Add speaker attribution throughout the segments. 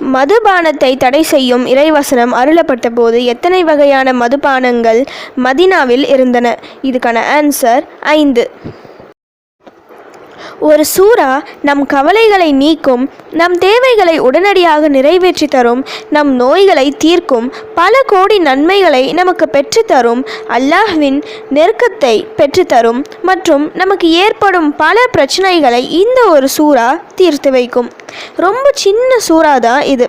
Speaker 1: மதுபானத்தை தடை செய்யும் இறைவசனம் அருளப்பட்ட போது எத்தனை வகையான மதுபானங்கள் மதினாவில் இருந்தன? இதுக்கான ஆன்சர் ஐந்து. ஒரு சூறா நம் கவலைகளை நீக்கும் நம் தேவைகளை உடனடியாக நிறைவேற்றி தரும் நம் நோய்களை தீர்க்கும் பல கோடி நன்மைகளை நமக்கு பெற்றுத்தரும் அல்லாஹ்வின் நெருக்கத்தை பெற்றுத்தரும் மற்றும் நமக்கு ஏற்படும் பல பிரச்சனைகளை இந்த ஒரு சூறா தீர்த்து வைக்கும். ரொம்ப சின்ன சூறா தான் இது.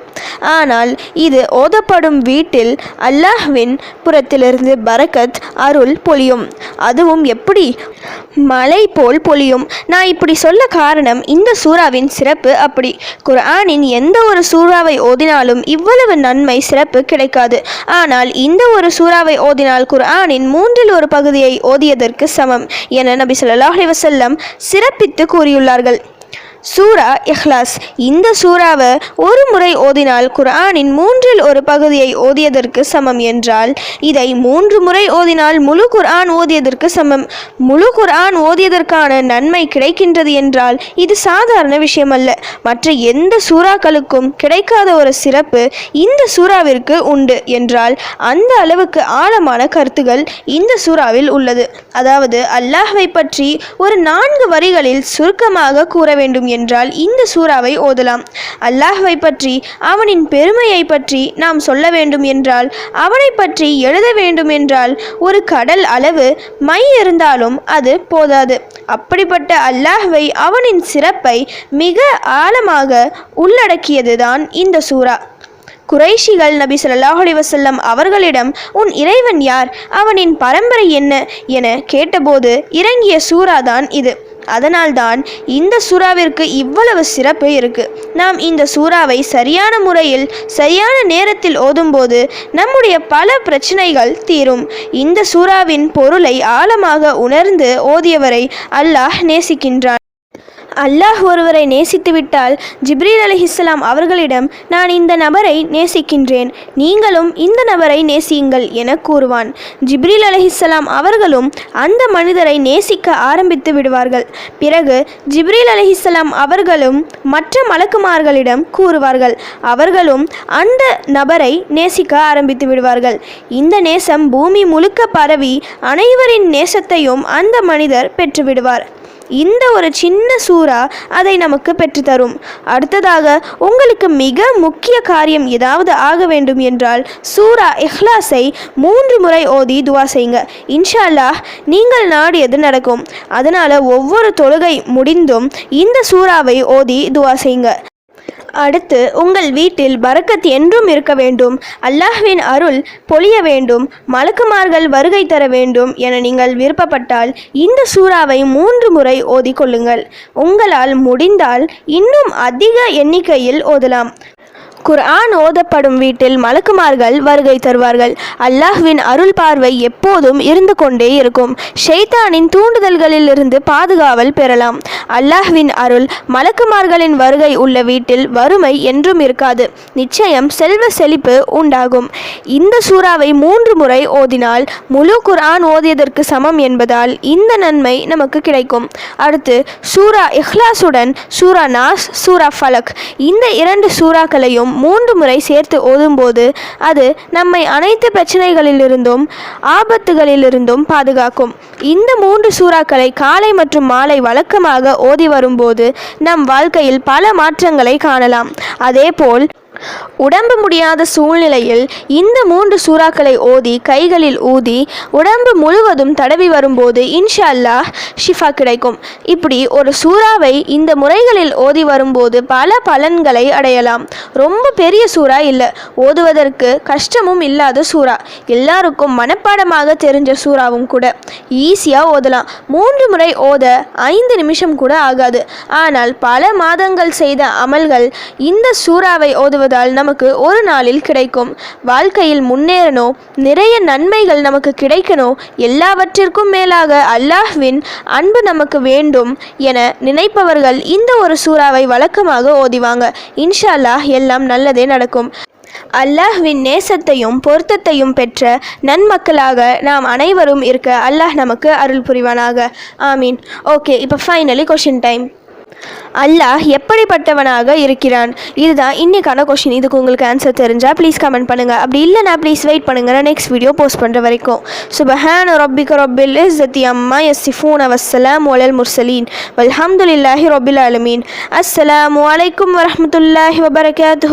Speaker 1: ஆனால் இது ஓதப்படும் வீட்டில் அல்லாஹ்வின் புறத்திலிருந்து பரக்கத் அருள் பொழியும். அதுவும் எப்படி? மலை போல் பொழியும். நான் இப்படி சொல்ல காரணம் இந்த சூறாவின் சிறப்பு அப்படி. குர்ஆனின் எந்த ஒரு சூறாவை ஓதினாலும் இவ்வளவு நன்மை சிறப்பு கிடைக்காது. ஆனால் இந்த ஒரு சூறாவை ஓதினால் குர்ஆனின் மூன்றில் ஒரு பகுதியை ஓதியதற்கு சமம் என நபி ஸல்லல்லாஹு அலைஹி வஸல்லம் சிறப்பித்து கூறியுள்ளார்கள். சூரா இஹ்லாஸ். இந்த சூறாவை ஒரு முறை ஓதினால் குர்ஆனின் மூன்றில் ஒரு பகுதியை ஓதியதற்கு சமம் என்றால் இதை மூன்று முறை ஓதினால் முழு குர்ஆன் ஓதியதற்கு சமம். முழு குர்ஆன் ஓதியதற்கான நன்மை கிடைக்கின்றது என்றால் இது சாதாரண விஷயமல்ல. மற்ற எந்த சூறாக்களுக்கும் கிடைக்காத ஒரு சிறப்பு இந்த சூறாவிற்கு உண்டு என்றால் அந்த அளவுக்கு ஆழமான கருத்துகள் இந்த சூறாவில் உள்ளது. அதாவது அல்லாஹ்வை பற்றி ஒரு நான்கு வரிகளில் சுருக்கமாக கூற வேண்டும் என்றால் இந்த சூறாவை ஓதலாம். அல்லாஹ்வை பற்றி அவனின் பெருமையை பற்றி நாம் சொல்ல வேண்டும் என்றால் அவனை பற்றி எழுத வேண்டும் என்றால் ஒரு கடல் அளவு மை இருந்தாலும் அது போதாது. அப்படிப்பட்ட அல்லாஹ்வை அவனின் சிறப்பை மிக ஆழமாக உள்ளடக்கியதுதான் இந்த சூறா. குறைஷிகள் நபி ஸல்லல்லாஹு அலைஹி அவர்களிடம் உன் இறைவன் யார்? அவனின் பரம்பரை என்ன? என கேட்டபோது இறங்கிய சூறாதான் இது. அதனால்தான் இந்த சூறாவிற்கு இவ்வளவு சிறப்பு இருக்கு. நாம் இந்த சூறாவை சரியான முறையில் சரியான நேரத்தில் ஓதும்போது நம்முடைய பல பிரச்சனைகள் தீரும். இந்த சூறாவின் பொருளை ஆழமாக உணர்ந்து ஓதியவரை அல்லாஹ் நேசிக்கின்றான். அல்லாஹ் ஒருவரை நேசித்துவிட்டால் ஜிப்ரீல் அலிஹிஸ்லாம் அவர்களிடம் நான் இந்த நபரை நேசிக்கின்றேன். நீங்களும் இந்த நபரை நேசியுங்கள் என கூறுவான். ஜிப்ரீல் அலிஹிஸ்லாம் அவர்களும் அந்த மனிதரை நேசிக்க ஆரம்பித்து விடுவார்கள். பிறகு ஜிப்ரீல் அலிஹிஸ்லாம் அவர்களும் மற்ற மலக்குமார்களிடம் கூறுவார்கள். அவர்களும் அந்த நபரை நேசிக்க ஆரம்பித்து விடுவார்கள். இந்த நேசம் பூமி முழுக்க பரவி அனைவரின் நேசத்தையும் அந்த மனிதர் பெற்றுவிடுவார். இந்த ஒரு சின்ன சூறா அதை நமக்கு பெற்றுத்தரும். அடுத்ததாக உங்களுக்கு மிக முக்கிய காரியம் ஏதாவது ஆக வேண்டும் என்றால் சூரா இஹ்லாஸை மூன்று முறை ஓதி துவா செய்யுங்க. இன்ஷா அல்லாஹ் நீங்கள் நாடியது நடக்கும். அதனால் ஒவ்வொரு தொழுகை முடிந்தும் இந்த சூறாவை ஓதி துவா செய்யுங்க. அடுத்து உங்கள் வீட்டில் பரக்கத் என்றும் இருக்க வேண்டும். அல்லாஹ்வின் அருள் பொழிய வேண்டும். மலக்குமார்கள் வருகை தர வேண்டும் என நீங்கள் விருப்பப்பட்டால் இந்த சூறாவை மூன்று முறை ஓதிக்கொள்ளுங்கள். உங்களால் முடிந்தால் இன்னும் அதிக எண்ணிக்கையில் ஓதலாம். குர்ஆன் ஓதப்படும் வீட்டில் மலக்குமார்கள் வருகை தருவார்கள். அல்லாஹ்வின் அருள் பார்வை எப்போதும் இருந்து கொண்டே இருக்கும். ஷைத்தானின் தூண்டுதல்களிலிருந்து பாதுகாவல் பெறலாம். அல்லாஹ்வின் அருள் மலக்குமார்களின் வருகை உள்ள வீட்டில் வறுமை என்றும் இருக்காது. நிச்சயம் செல்வ செழிப்பு உண்டாகும். இந்த சூறாவை மூன்று முறை ஓதினால் முழு குர்ஆன் ஓதியதற்கு சமம் என்பதால் இந்த நன்மை நமக்கு கிடைக்கும். அடுத்து சூரா இஹ்லாசுடன் சூரா நாஸ் சூரா ஃபலக். இந்த இரண்டு சூறாக்களையும் மூன்று முறை சேர்த்து ஓதும்போது அது நம்மை அனைத்து பிரச்சனைகளிலிருந்தும் ஆபத்துகளிலிருந்தும் பாதுகாக்கும். இந்த மூன்று சூறாக்களை காலை மற்றும் மாலை வழக்கமாக ஓதி வரும்போது நம் வாழ்க்கையில் பல மாற்றங்களை காணலாம். அதேபோல் உடம்பு முடியாத சூழ்நிலையில் இந்த மூன்று சூறாக்களை ஓதி கைகளில் ஊதி உடம்பு முழுவதும் தடவி வரும்போது இன்ஷா அல்லாஹ் ஷிஃபா கிடைக்கும். இப்படி ஒரு சூறாவை இந்த முறைகளில் ஓதி வரும்போது பல பலன்களை அடையலாம். ரொம்ப பெரிய சூறா இல்லை. ஓதுவதற்கு கஷ்டமும் இல்லாத சூறா. எல்லாருக்கும் மனப்பாடமாக தெரிஞ்ச சூறாவும் கூட. ஈஸியாக ஓதலாம். மூன்று முறை ஓத ஐந்து நிமிஷம் கூட ஆகாது. ஆனால் பல மாதங்கள் செய்த அமல்கள் இந்த சூறாவை செய்தால் நமக்கு ஒரு நாளில் கிடைக்கும். வாழ்க்கையில் முன்னேறணும் நிறைய நன்மைகள் நமக்கு கிடைக்கணும் எல்லாவற்றிற்கும் மேலாக அல்லாஹ்வின் அன்பு நமக்கு வேண்டும் என நினைப்பவர்கள் இந்த ஒரு சூறாவை வழக்கமாக ஓதிவாங்க. இன்ஷா அல்லாஹ் எல்லாம் நல்லதே நடக்கும். அல்லாஹ்வின் நேசத்தையும் பொருத்தத்தையும் பெற்ற நன்மக்களாக நாம் அனைவரும் இருக்க அல்லாஹ் நமக்கு அருள் புரிவானாக. ஆமீன். ஓகே இப்போ ஃபைனலி கொஷின் டைம் அல்லாஹ் எப்படிப்பட்டவனாக இருக்கிறான்? இதுதான் இன்றைக்கான கொஷின் இதுக்கு உங்களுக்கு ஆன்சர் தெரிஞ்சால் ப்ளீஸ் கமெண்ட் பண்ணுங்கள் அப்படி இல்லைனா ப்ளீஸ் வெயிட் பண்ணுங்கள் நான் நெக்ஸ்ட் வீடியோ போஸ்ட் பண்ணுற வரைக்கும் சுபஹான் ரப்பிக ரொபில் இஸ்ஸத்தி அம்மா யஸ்ஸிஃபூன் அவசலாம் ஒலல் முர்சலீன் வல்ஹம்துலில்லாஹி ரப்பில் ஆலமீன் அஸ்ஸலாமு அலைக்கும் வரமத்துல்லாஹி வபரகாத்து